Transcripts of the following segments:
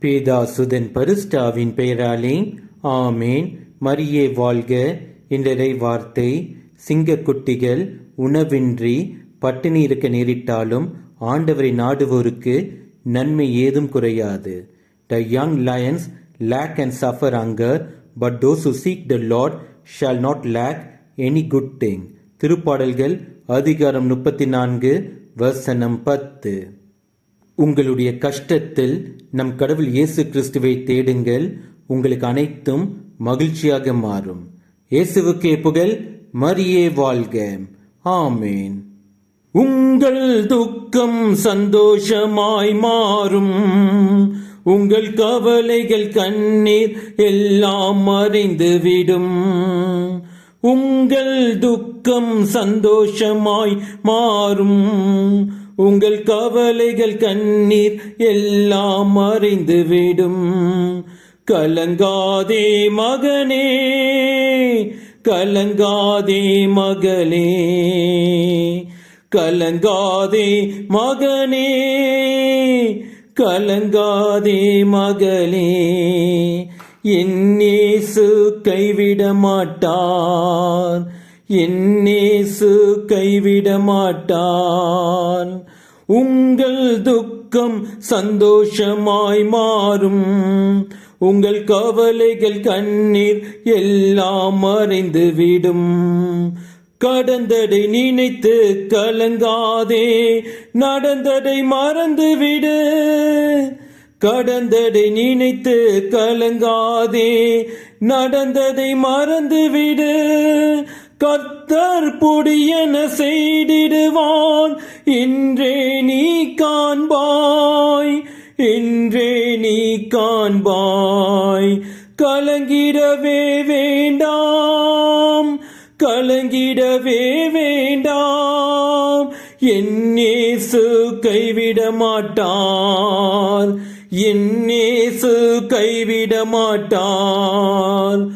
பேதாசுதன் பரிஸ்டாவின் பெயராலே ஆமேன். மரியே வாழ்க. என்றரை வார்த்தை சிங்கக்குட்டிகள் உணவின்றி பட்டினி இருக்க நேரிட்டாலும் ஆண்டவரை நாடுவோருக்கு நன்மை ஏதும் குறையாது. The young lions lack and suffer hunger but those who seek the Lord shall not lack any good thing திருப்பாடல்கள் அதிகாரம் முப்பத்தி நான்கு வசனம் பத்து. உங்களுடைய கஷ்டத்தில் நம் கடவுள் இயேசு கிறிஸ்துவை தேடுங்கள். உங்களுக்கு அனைத்தும் மகிழ்ச்சியாக மாறும். இயேசுவுக்கே புகழ் மரியே வாழ்க. ஆமேன். உங்கள் துக்கம் சந்தோஷமாய் மாறும். உங்கள் கவலைகள் கண்ணீர் எல்லாம் மறைந்துவிடும். உங்கள் துக்கம் சந்தோஷமாய் மாறும். உங்கள் கவலைகள் கண்ணீர் எல்லாம் மறைந்துவிடும். கலங்காதே மகனே கலங்காதே மகளே கலங்காதே மகனே கலங்காதே மகளே. என்னேசு கைவிட மாட்டான் என்னேசு கைவிட மாட்டான். உங்கள் துக்கம் சந்தோஷமாய் மாறும். உங்கள் கவலைகள் கண்ணீர் எல்லாம் மறைந்துவிடும். கடந்ததை நினைத்து கலங்காதே. நடந்ததை மறந்துவிடு. கடந்ததை நினைத்து கலங்காதே. நடந்ததை மறந்துவிடு. கர்த்தர் பொடியன செய்திடுவான் இன்றே நீ காண்பாய். இன்றே நீ காண்பாய். கலங்கிடவே வேண்டாம். கலங்கிடவே வேண்டாம். என்னேசு கைவிட மாட்டார். என்னேசு கைவிட மாட்டார்.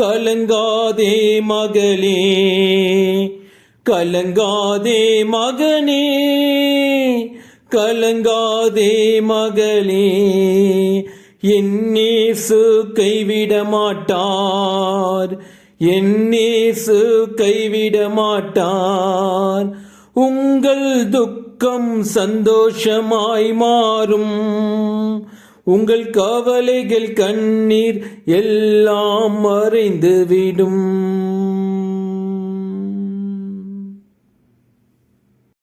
கலங்காதே மகளே கலங்காதே மகனே கலங்காதே மகளே. என்னேசு கைவிட மாட்டார் என்னேசு கைவிட மாட்டார். உங்கள் துக்கம் சந்தோஷமாய் மாறும். உங்கள் கவலைகள் கண்ணீர் எல்லாம் மறைந்துவிடும்